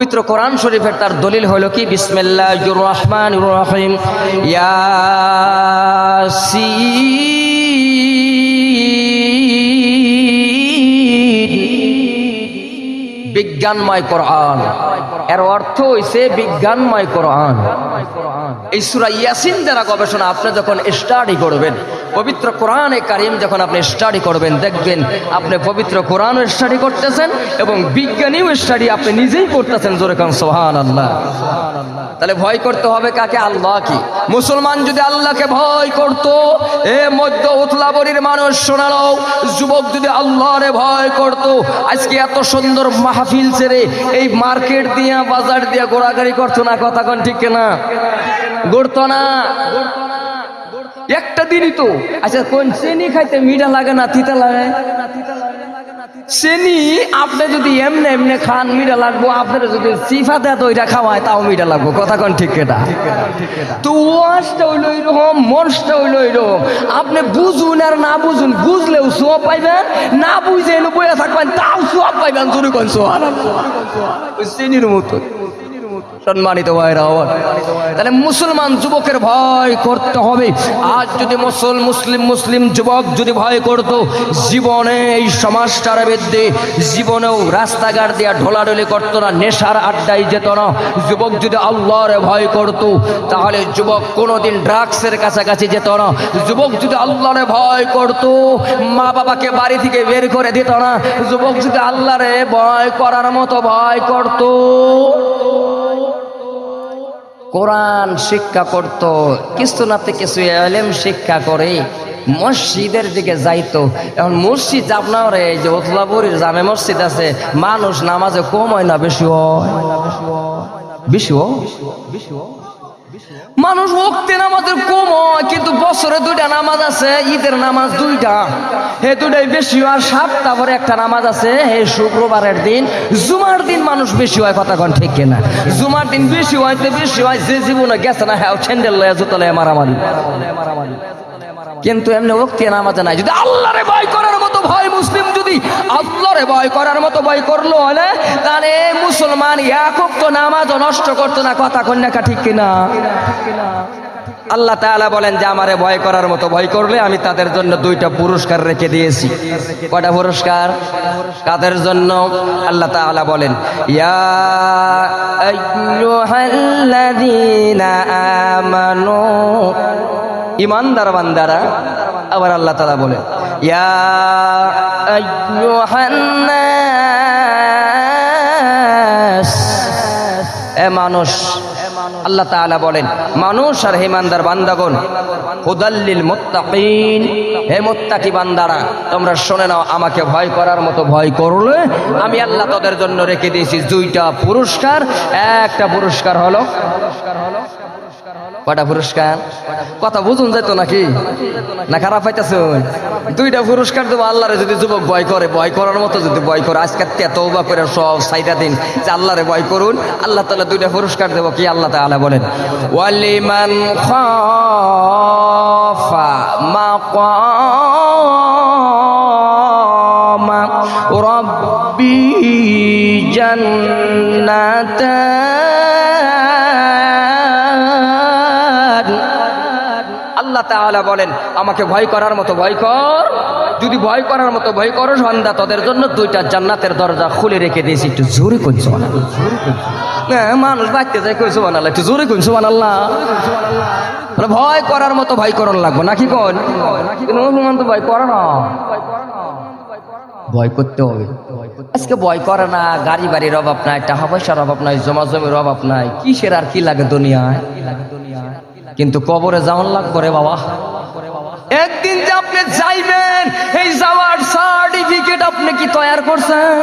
পবিত্র কোরআন শরীফের তার দলিল হলো কি? বিসমিল্লাহ রহমান রহিম। বিজ্ঞানময় কোরআন। এর অর্থ হইছে বিজ্ঞানময় কোরআন। এই সুরা ইয়াসিন দ্বারা গবেষণা, আপনি যখন স্টাডি করবেন, পবিত্র কোরআনে কারিম যখন আপনি স্টাডি করবেন, দেখবেন আপনি পবিত্র কোরআনও স্টাডি করতেছেন এবং বিজ্ঞানীও স্টাডি আপনি নিজেই করতেছেন জোরে কান সোহান আল্লাহ তাহলে ভয় করতে হবে কাকে? আল্লাহ কি মুসলমান যদি আল্লাহকে ভয় করত, এ মধ্য উতলাবরীর মানুষ, শোনালো, যুবক যদি আল্লাহরে ভয় করত, আজকে এত সুন্দর মাহফিল ছেড়ে এই মার্কেট দিয়া, বাজার দিয়া, ঘোরাঘুরি করতো না, কথা কোন ঠিক না গড়তো না। একটা দিনই তো। আচ্ছা কোন চেনি খাইতে মিঠা লাগে না, তিতা লাগে? চেনি আপনি যদি এমনি এমনি খান, মিঠা লাগবো। আপনার যদি সিফা দেয় তো ওইটা খাওয়ায়, তাও মিঠা লাগবো। কথা কোন ঠিক কেটা? তো ওয়াশটা হইল এরকম, মনসটা হইল এরকম। আপনি বুঝুন আর না বুঝুন, বুঝলেও সোয়াব পাইবেন, না বুঝে বইয়া থাকবেন, তাও সোয়াব পাইবেন, জোরে কোন সোয়াব চেনির মতো। সম্মানিত ভাইরা তাহলে মুসলমান যুবকের ভয় করতে হবে। আজ যদি মুসল, মুসলিম মুসলিম যুবক যদি ভয় করত, জীবনে এই সমাজটার বিরুদ্ধে, জীবনেও রাস্তাঘাট দিয়া ঢোলাঢলি করতো না, নেশার আড্ডায় যেত না। যুবক যদি আল্লাহরে ভয় করত, তাহলে যুবক কোনোদিন ড্রাগসের কাছাকাছি যেত না। যুবক যদি আল্লাহরে ভয় করত, মা বাবাকে বাড়ি থেকে বের করে দিত না। যুবক যদি আল্লাহরে ভয় করার মতো ভয় করতো কোরআন শিক্ষা করত, কিছু নাতে কিছু এলেম শিক্ষা করে, মসজিদের দিকে যাইতো। এখন মসজিদ আপনার, এই যে ওতলাপুরীর জামে মসজিদ আছে, মানুষ নামাজে কম হয় না বেশি হয়? বেশি হয়? মানুষ ভক্তি নামাজের কম হয়, কিন্তু বছরে দুইটা নামাজ আছে, ঈদের নামাজ দুইটা। হে দুটাই বেশি হয় সাতটা পরে একটা নামাজ আছে, হে শুক্রবারের দিন, জুমার দিন মানুষ বেশি হয়, কথা কন ঠিক কিনা? জুমার দিন বেশি হয়, তো বেশি হয়, যে জীবনে গেছে না হ্যাঁ ছেন্ডেল লয়া জুতো লয়া মারামারি। কিন্তু এমনি ভক্তি নামাজে নাই। যদি আল্লাহরে ভয় মুসলিম যদি আল্লাহরে ভয় করার মতো ভয় করল হলে, তাহলে মুসলমান একক তো নামাজও নষ্ট করতো না, কথা কন্যাকা ঠিক কিনা? আল্লাহ তাআলা বলেন যে আমারে ভয় করার মতো ভয় করলে আমি তাদের জন্য দুইটা পুরস্কার রেখে দিয়েছি। কয়টা পুরস্কার? কাদের জন্য আল্লাহ তাআলা বলেন, ইয়া আমানু, ইমানদার বান্দারা আবার আল্লাহ তালা বলেন মানুষ, আল্লাহ তাআলা বলেন, মানুষ আর হেমানদার বান্দাগণ হুদাল্লিল মুত্তাকিন। হে মুত্তাকি বান্দারা, তোমরা শোনে নাও, আমাকে ভয় করার মতো ভয় করলে আমি আল্লাহ তোদের জন্য রেখে দিয়েছি দুইটা পুরস্কার। একটা পুরস্কার হলো কটা পুরস্কার? কথা বুঝুন যেত নাকি? না খারাপ পাইতেছুন দুইটা পুরস্কার দেবো আল্লাহরে যদি যুবক ভয় করে ভয় করার মতো যদি ভয় করে, আজকে তেতবা করে সব সাইটা দিন, যে আল্লাহরে ভয় করুন, আল্লাহ তালা দুইটা পুরস্কার দেবো, কি আল্লাহ তাআলা বলেন? ওয়ালিমান রাব্বি জান্নাতান আল্লাহ তাআলা বলেন, আমাকে ভয় করার মতো ভয় কর। যদি ভয় করার মতো ভয় করো সন্ধ্যা তোদের জন্য দুইটা জান্নাতের দরজা খুলে রেখে দিয়েছি। একটু জোরে কইছো মানুষ বাঁচতে যায় কইছো বানাল্লাহ একটু জোরে কইছো বানাল্লাহ ভয় করার মতো ভয় করন লাগবো। নাকি কোন কিন্তু তো ভয় করে না। ভয় করতে হবে। আজকে ভয় করে না, গাড়ি বাড়ির অভাব নাই, টাকা পয়সার অভাব নাই, জমা জমির অভাব নাই। কিসের আর কি লাগে দুনিয়ায়? কিন্তু কবরে যাওয়ান লাগ করে বাবা। একদিন যে আপনি যাইবেন, এই যাওয়ার সার্টিফিকেট আপনি কি তৈরি করছেন?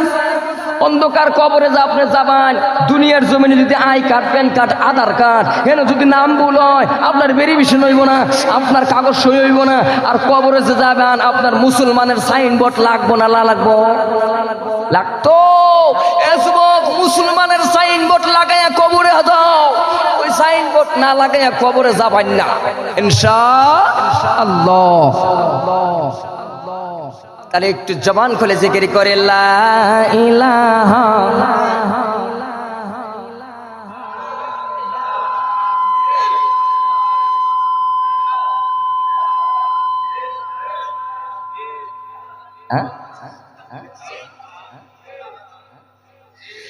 অন্ধকার কবরে যা আপনি যাবেন, দুনিয়ার জমিনে যদি I card, PAN card, Aadhaar card হেন যদি নাম ভুল হয়, আপনার ভেরিফিকেশন হইব না, আপনার কাগজ সই হইব না, আর কবরে যে যাবেন, আপনার মুসলমানের সাইনবোর্ড লাগবো না, লা লাগবো? লাগতো। মুসলমানের সাইনবোর্ড লাগাইয়া কবরে দাও সাইনবোর্ড না লাগাইয়া কবরে যাবেন না। তাহলে একটু জবান খুলে জিকির করে, লা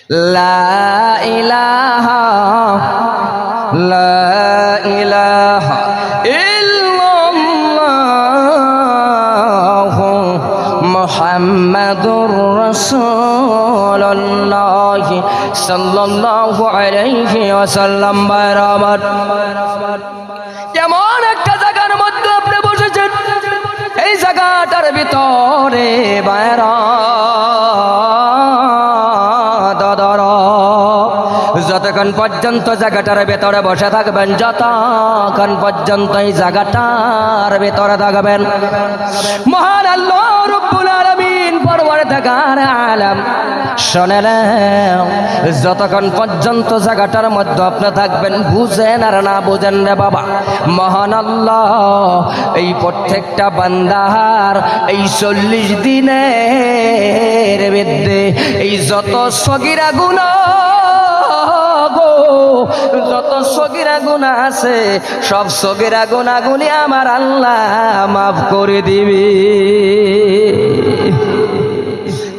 La ilaha মুহাম্মাদুর রাসূলুল্লাহ সাল্লাল্লাহু আলাইহি ওয়াসাল্লাম। বারাবার কেমন একটা জায়গার মধ্যে আপনি বসেছেন। এই জায়গাটার ভিতরে বাইরা যতক্ষণ পর্যন্ত জায়গাটার ভেতরে বসে থাকবেন, যতক্ষণ পর্যন্ত এই জায়গাটার ভেতরে থাকবেন। মহান আল্লাহ যতক্ষণ পর্যন্ত জায়গাটার মধ্যে আপনি থাকবেন, বুঝেন আর না বুঝেন রে বাবা, মহান আল্লাহ, এই প্রত্যেকটা বান্দার এই চল্লিশ দিনের এই যত সগিরা গুণা যত সগিরা গুণা আছে, সব সগিরা গুণা গুলি আমার আল্লাহ মাফ করে দিবি।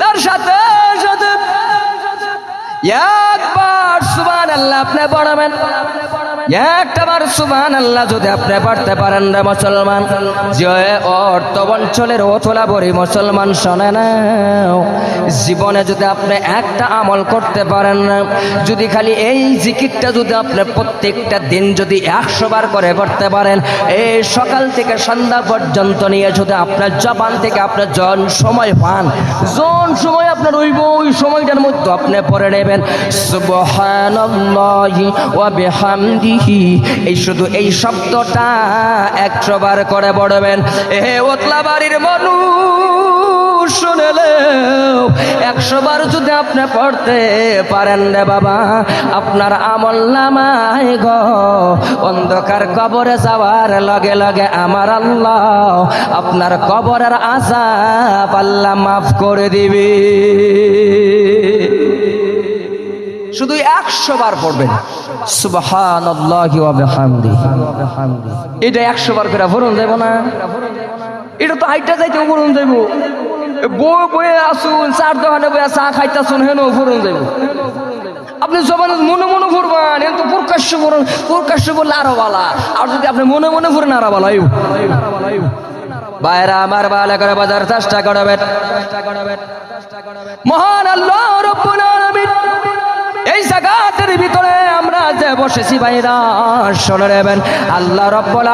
তার সাথে একবার সুবান আল্লাহ আপনি পড়াবেন। একটাবার সুবান আল্লাহ যদি আপনি পারতে পারেন রে মুসলমান। যে অর্থ অঞ্চলের অথলা বড়ি মুসলমান শোনে না। জীবনে যদি আপনি একটা আমল করতে পারেন না যদি খালি এই জিকিরটা যদি আপনি প্রত্যেকটা দিন যদি একশো বার করে করতে পারেন, এই সকাল থেকে সন্ধ্যা পর্যন্ত নিয়ে যদি আপনার জবান থেকে আপনার জন সময় পান জন সময় আপনার রইব, ওই সময়টার মধ্যে আপনি পড়ে নেবেন। সুবহানাল্লাহি ওয়া বিহামদিহি এই শুধু এই শব্দটা একশো বার করে পড়বেন এ ওতলা বাড়ির মানুষ শুনেলে একশো বার যদি আপনি পড়তে পারেন রে বাবা, আপনার আমল নামায় গ। অন্ধকার কবরে যাওয়ার লগে লগে আমার আল্লাহ আপনার কবরের আজাব আল্লাহ মাফ করে দিবে। শুধু একশো বার পড়বেন। সুবহান এটা একশো বার করে ভরুন দেব না? এটা তো হাইটা যাইতে ভরুন দেব। বই বয়ে আসুন চার দোকানে বয়ে চা খাইতাছুন হেন ভরুন দেব। আপনি জবান মনে মনে ভরবেন কিন্তু প্রকাশ্য ভরুন প্রকাশ্য বললে আরও বালা আর যদি আপনি মনে মনে ভরেন আরও বালা বাইরা আমার বালা করে বাজার চেষ্টা করবেন। মহান আল্লাহ রব্বুল এই জায়গাটার ভিতরে আমরা যে বসেছি ভাইরা, শুনে নেবেন। আল্লাহ রব্বুল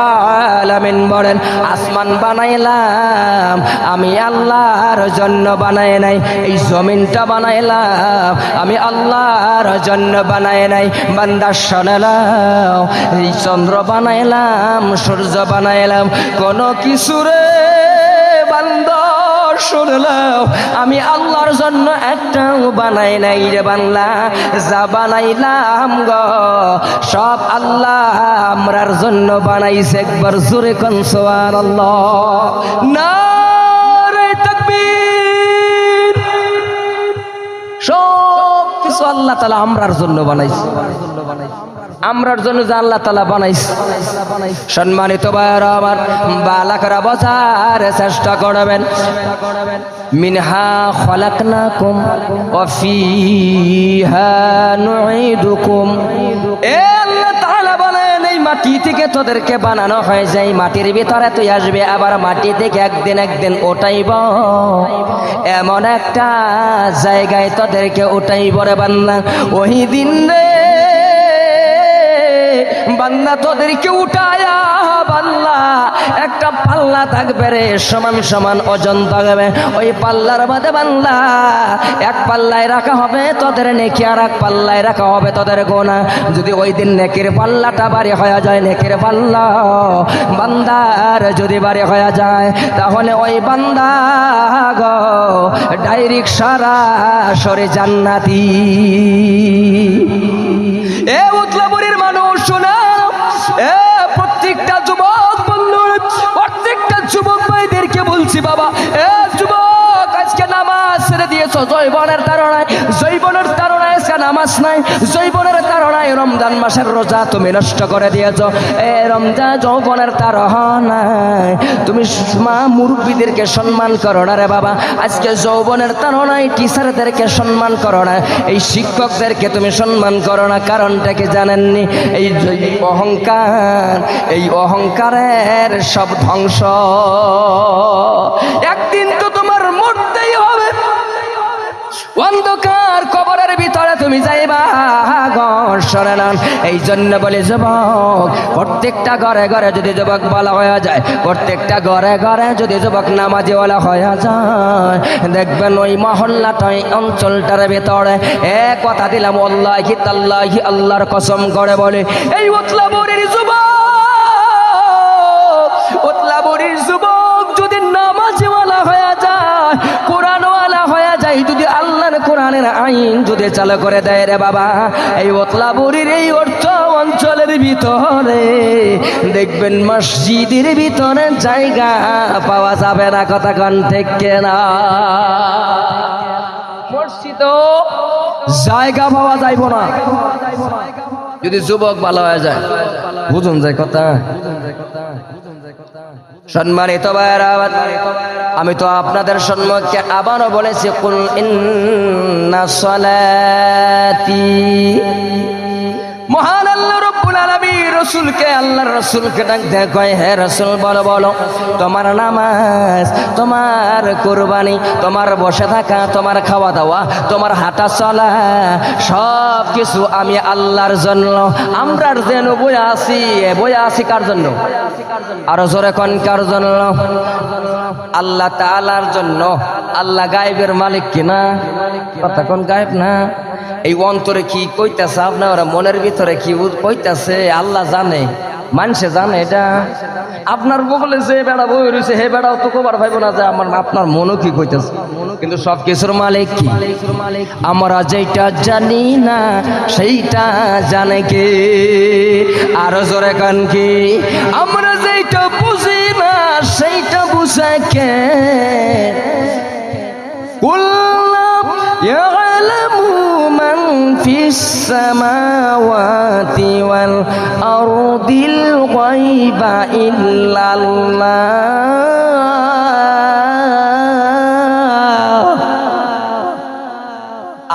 আলামিন বলেন, আসমান বানাইলাম, আমি আল্লাহর জন্য বানাই নাই। এই জমিনটা বানাইলাম, আমি আল্লাহর জন্য বানাই নাই। বান্দা শোনালাম এই চন্দ্র বানাইলাম, সূর্য বানাইলাম, কোন কিছু রে বান্দা আমি আল্লাহর জন্য একটাও বানাই নাই রে বাংলা যা বানাইলাম গ, সব আল্লাহ আমরার জন্য বানাইছে। একবার জোরে কনসোয়ার আল্লাহ না কিছু আল্লাহ তালা আমরার জন্য বানাইছে। আমরার জন্য যে আল্লাহ তালা বানাইছে। সম্মানিত ভাইয়ারা আমার, বালাকরা বসার চেষ্টা করবেন। মিনহা খলাকনাকুম ওয়াফিহা নুঈদুকুম। এ মাটি থেকে তোদেরকে বানানো হয় যায় মাটির ভিতরে তুই আসবে, আবার মাটি থেকে একদিন একদিন ওটাইব এমন একটা জায়গায় তোদেরকে ওটাইব রে বান্না ওই দিন রে বান্না তোদেরকে উঠায়া বাল্লা, একটা পাল্লা থাকবে রে, সমান সমান ওজন থাকবে। ওই পাল্লার বাদে বাংলা এক পাল্লায় রাখা হবে তোদের নেকি, আর এক পাল্লায় রাখা হবে তোদের গোনা। যদি ওই দিন নেকির পাল্লাটা বাড়ি হয়ে যায়, নেকির পাল্লা, বান্দার যদি বাড়ি হয়ে যায়, তাহলে ওই বান্দা গো, ডাইরেক্ট সারা সরে জান্নাতি। এ উতলাপুরের মানুষ, শোনা। বলছি বাবা এ ছেড়ে দিয়েছ, জৈবনের তারণায় জৈবনের তারণায় আজকে নামাজ নাই, জৈবনের তারণায় রমজান মাসের রোজা তুমি নষ্ট করে দিয়েছ। এ রমজান যৌবনের তারণায় তুমি মা মুরব্বীদেরকে সম্মান করো না রে বাবা। আজকে যৌবনের তারণায় টিচারদেরকে সম্মান করো না। এই শিক্ষকদেরকে তুমি সম্মান করো না, কারণটা কি জানেননি? এই অহংকার, এই অহংকারের সব ধ্বংস। একদিন অন্ধকার কবরের ভিতরে তুমি যাইবা। গর্ষণে নন এই জন্য বলে, যুবক, প্রত্যেকটা ঘরে ঘরে যদি যুবক বলা হয়ে যায়, প্রত্যেকটা ঘরে ঘরে যদি যুবক নামাজি বলা হয়ে যায়, দেখবেন ওই মহল্লাটাই অঞ্চলটার ভিতরে, এ কথা দিলাম, আল্লাহি তাল্লাহি, আল্লাহর কসম করে বলে, এই উতলাবরের যুবক আইন যদি চালু করে দেয় রে বাবা, এই ওতলাবুরির এই অর্থ অঞ্চলের ভিতরে দেখবেন মসজিদের ভিতরে জায়গা পাওয়া যাবে না কথা কন ঠিক না। মসজিদ জায়গা পাওয়া যাইব না। যদি যুবক ভালো হয়ে যায়, বুঝুন যায় কথা। সম্মানিত আমি তো আপনাদের সম্মুখে আবারও বলেছি কুল ইন্না সলাতি। মহান আল্লাহ রসুলকে, আল্লাহর রসুলকে ডাক কয়, হে রসুল, বলো বলো, তোমার নামাজ, তোমার কোরবানি, তোমার বসে থাকা, তোমার খাওয়া দাওয়া তোমার হাঁটা চলা, সব কিছু আমি আল্লাহর জন্য। আমরার যেন বই আসি বয়ে আছি কার জন্য? আরও জোরে কন কার জন্য? আল্লাহ তাআলার জন্য আল্লাহ গায়েবের মালিক কিনা কোন গায়েব না? এই অন্তরে কি কইতাছে আপনার? মনের ভিতরে কি কইতাছে? আল্লাহ জানে, মানুষে জানে এটা। আপনার বগলে যে বেড়া বই রয়েছে হে বেড়াও তো কবার ভাইব না যে আমার আপনার মনও কি কইতাছে? কিন্তু সব কিছুর মালিক কি? আমরা যেটা জানি না, সেইটা জানে কে? আরও জোরে কান কি? আমরা সেইটা বুঝায় কে? কুল্লাম ইয়ালামু মান ফিস সামাওয়াতি ওয়াল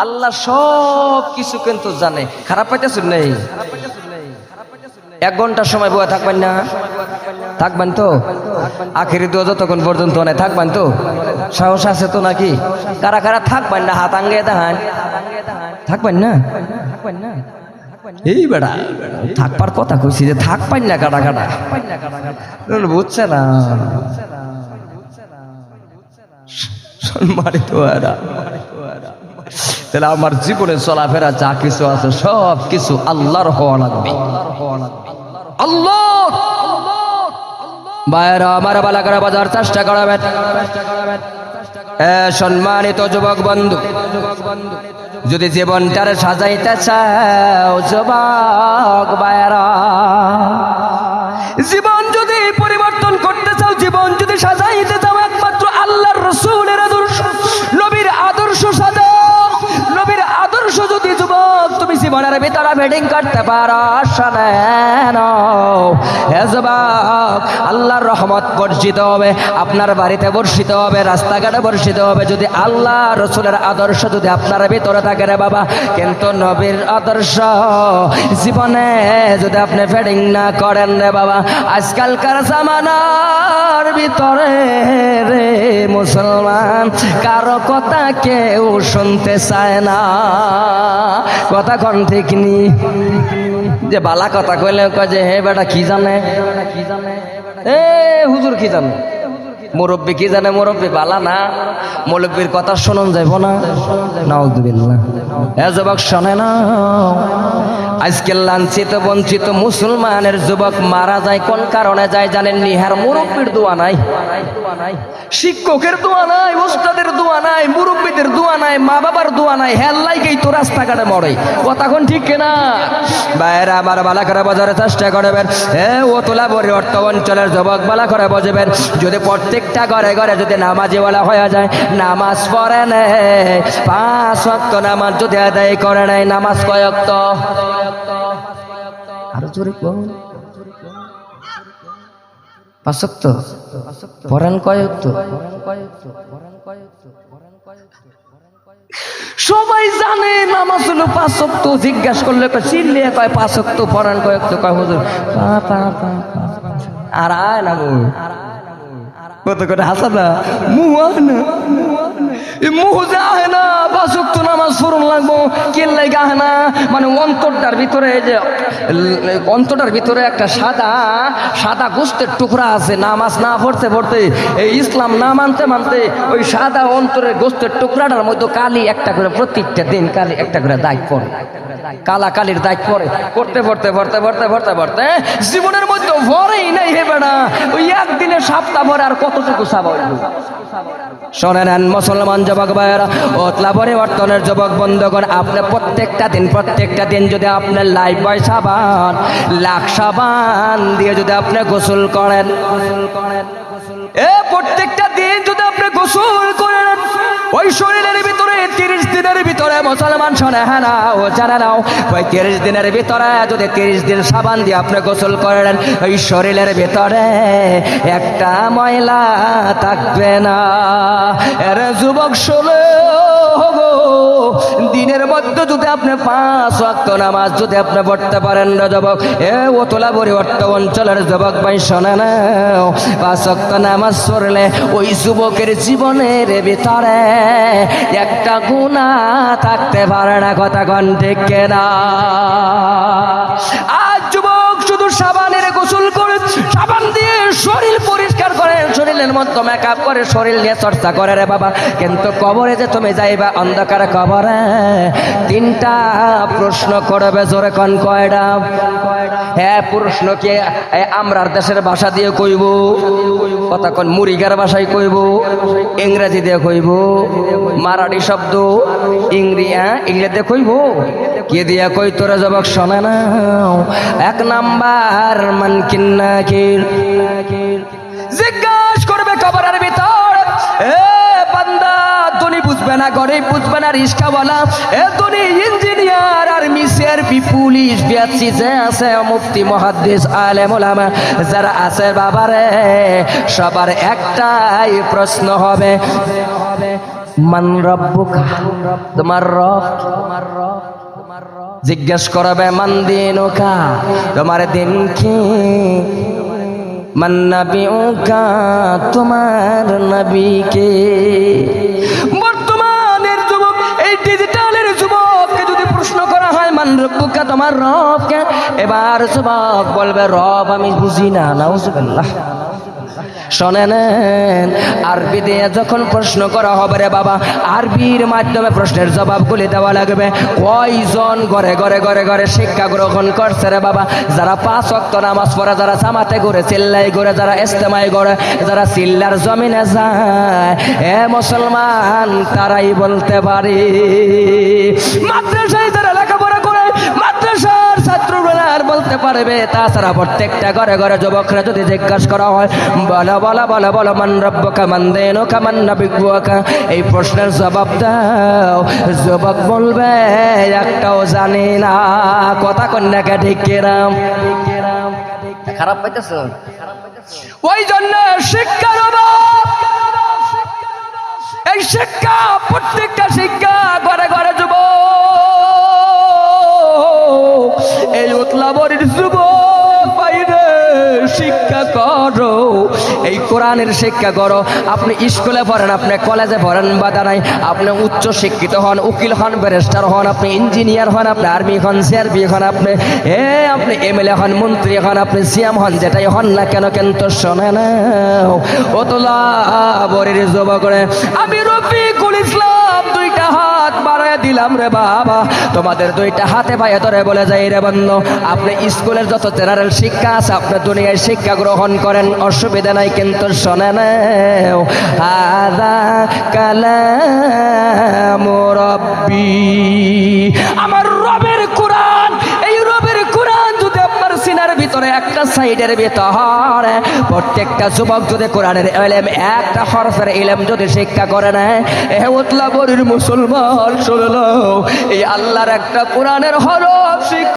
আল্লাহ সব কিছু কিন্তু জানে। খারাপ পাইতেছেন নেই? এক ঘণ্টা সময় বয়ে থাকবেন না? থাকবেন তো? আখেরি দোয়া যতক্ষণ পর্যন্ত নেই থাকবেন তো? সাহস আছে তো নাকি? কারা কারা থাকবেন না, হাত আঙ্গে দেখান। থাকবেন না? এই বেড়া, থাকবার কথা কইছি যে থাকবেন না কাটা কাটা বুঝছে না। সম্মানিত তাহলে আমার জীবনে চলাফেরা যা কিছু আছে সব কিছু আল্লাহর হওয়া লাগবে। আল্লাহ আমার বাজার চেষ্টা সম্মানিত যুবক বন্ধু যদি জীবনটার সাজাইতে চাও যুবক বাইরা জীবন ভিতরে বেডিং করতে পারো আল্লাহর রহমত বর্ষিত হবে, আপনার বাড়িতে বর্ষিত হবে, রাস্তাঘাটে বর্ষিত হবে, যদি আল্লাহ রসুলের আদর্শ যদি আপনার ভিতরে থাকে রে বাবা, কিন্তু নবীর আদর্শ জীবনে যদি আপনি ফেডিং না করেন রে বাবা, আজকালকার জামানার ভিতরে রে মুসলমান, কারও কথা কেউ শুনতে চায় না। কথা কন ঠিক যে বালা কথা কইলে কয় যে, হে বেটা, কি জানে? এ, হুজুর কি জানে? মুরব্বী কি জানে? মুরব্বী বালা না। মুরব্বীর কথা শুনুন, যাইব না। নাউজুবিল্লাহ। এ যুবক, শোনে না। আজকে লাঞ্ছিত, বঞ্চিত মুসলমানের যুবক মারা যায়, কোন কারণে যায় জানেন নিহার মুরব্বীর দোয়া নাই। শিক্ষকের দোয়া নাই, ওস্তাদের দোয়া নাই, মুরব্বীদের দোয়া নাই মা বাবার দোয়া নাই হেল্লাইকেই তো রাস্তাঘাটে মরে। কোন ঠিক কিনা? বাইরে আমার বালা করে বাজারে চেষ্টা করবেন। এ ও তোলা বড়ি অর্থ অঞ্চলের যুবক বালা করে বজবেন যদি প্রত্যেকটা ঘরে ঘরে যদি নামাজি বলা হয়ে যায়, নামাজ পড়ে নেয় পাঁচ ওয়াক্ত নামাজ যদি আদায় করে নেয়, নামাজ কয়ক্ত আরও জোরে বলুন পাঁচক্ত পরাণ কয়ক্ত সবাই জানে নামাজ হলো পাঁচক্ত জিজ্ঞাসা করলে চিল্লে কয় পাঁচক্ত পরাণ কয়ক্ত কয়, হুজুর। আর আয় না কত করে হাসা না মুহ না। মানে একটা ইসলাম না মানতে মানতে ওই সাদা অন্তরের টুকরাটার মধ্যে কালি একটা করে, প্রত্যেকটা দিন কালি একটা করে দাগ পড়ে। কালা কালির দাগ পড়ে। পড়তে পড়তে পড়তে পড়তে পড়তে পড়তে, জীবনের মধ্যে ভরেই নাই হে বেড়া। ওই একদিনে সপ্তাহ ভরে আর কতটুকু সাবা শোনে নেন মুসলমান যুবক ভাইয়েরা ওতলা পরিবর্তনের যুবক বন্ধুগণ, আপনি প্রত্যেকটা দিন প্রত্যেকটা দিন যদি আপনার লাইফ বয় সাবান, লাখ সাবান দিয়ে যদি আপনি গোসল করেন। এ প্রত্যেকটা দিন যদি আপনি গোসল করেন ওই শরীরের ভিতরে তিরিশ দিনের ভিতরে মুসলমান শোনে হ্যাঁ ও জানে নাও ওই তিরিশ দিনের ভিতরে যদি তিরিশ দিন সাবান দিয়ে আপনি গোসল করেন ওই শরীরের ভিতরে একটা ময়লা থাকবে না। এর যুবক শোলে গো দিনের মধ্যে যদি আপনি পাঁচ ওয়াক্ত নামাজ যদি আপনি পড়তে পারেন না যুবক, এ ও ওতলা পরিবর্ত অঞ্চলের যুবক ভাই, শোনে না পাঁচ ওয়াক্ত নামাজ পড়লে ওই যুবকের জীবনের ভিতরে একটা গুণা থাকতে পারে না, কথা কন ঠিক না আজ যুবক শুধু সাবানের গোসল সাবান দিয়ে শরীর পরিষ্কার করে, শরীরের মধ্যে মেকআপ করে, শরীর নিয়ে চর্চা করে রে বাবা। কিন্তু কবরে যে তুমি যাইবা, অন্ধকার কবরে তিনটা প্রশ্ন করবে জোরে কন কয়টা হ্যাঁ প্রশ্ন কি? আমরার দেশের ভাষা দিয়ে কইব কন মুরিগার ভাষায় কইব, ইংরেজি দিয়ে কইব, মারাঠি শব্দ, ইংরি হ্যাঁ দিয়ে কইব? কে দিয়া কই তোরা জবাক শোনে না? এক নাম্বার মান জিজ্ঞাস করবে কবরের ভিতর, এ বান্দা তুমি বুঝবে না বুঝবে না এ তুমি ইঞ্জিনিয়ার আর মিসের পি পুলিশ যে আছে মুফতি মহাদ্দিস আলেম ওলামা যারা আছে বাবারে, সবার একটাই প্রশ্ন হবে, মান রব্বুকা? তোমার রব তোমার রব। জিজ্ঞেস করবে, মান দিন দিনুকা? তোমার দিন কি? মান নবীউকা? তোমার নবীকে বর্তমানের যুবক, এই ডিজিটালের যুবককে যদি প্রশ্ন করা হয়, মান রব্বুকা? তোমার রবকে এবার যুবক বলবে, রব, আমি বুঝি না, নাউজুবিল্লাহ। শোনেন আরবি দিয়ে যখন প্রশ্ন করা হবে রে বাবা, আরবির মাধ্যমে প্রশ্নের জবাবগুলি দেওয়া লাগবে। কয়জন ঘরে ঘরে ঘরে ঘরে শিক্ষা গ্রহণ করছে রে বাবা? যারা পাঁচ অক্ত নামাজ পড়ে, যারা জামাতে ঘুরে, চিল্লাই ঘুরে, যারা ইস্তেমাই করে যারা চিল্লার জমিনে যায়, এ মুসলমান তারাই বলতে পারে। মাদ্রাসায় যারা বলতে পারবে। তাছাড়া প্রত্যেকটা ঘরে ঘরে যুবকরা যদি জিজ্ঞাসা করা হয় বলো বলো বলো বলো মান রব্বকা মান দেনুকা মান নবিকা এই প্রশ্নের জবাব দাও। যুবক বলবে একটাও জানি না। কথা কন্যাকে ঠিক কেরাম খারাপ পাইতেছ? ওই জন্য শিক্ষার অভাব। এই শিক্ষা প্রত্যেকটা শিক্ষা ঘরে ঘরে যুব এই উতলাবরের যুবক বাইরে শিক্ষা করো। এই কোরআনের শিক্ষা করো। আপনি স্কুলে পড়েন, আপনি কলেজে পড়েন, বাধা নাই। আপনি উচ্চ শিক্ষিত হন, উকিল হন, ব্যারিস্টার হন, আপনি ইঞ্জিনিয়ার হন, আপনি আর্মি হন, সিআরপি হন, আপনি, এ, আপনি এমএলএ হন, মন্ত্রী হন, আপনি সিএম হন, যেটাই হন না কেন, কিন্তু শোনে না। ওতলা বরের যুবক রে, আমি রফিকুল ইসলাম। দুইটা হাত বাড়ায় দিলাম রে বাবা। তোমাদের দুইটা হাতে পায়ে ধরে বলে যাই রে বন্ধু, আপনি স্কুলের যত জেনারেল শিক্ষা আছে, আপনি দুনিয়ায় শিক্ষা গ্রহণ করেন, অসুবিধা নাই কিন্তু শোনে না আদা কালাম রব্বি আমার সিনার ভিতরে প্রত্যেকটা যুবক যদি কোরআনের এলেম, একটা হরফের এলেম যদি শিক্ষা করে নেয় এ উতলা বরির মুসলমান শুনলো এই আল্লাহর একটা কোরআনের হরফ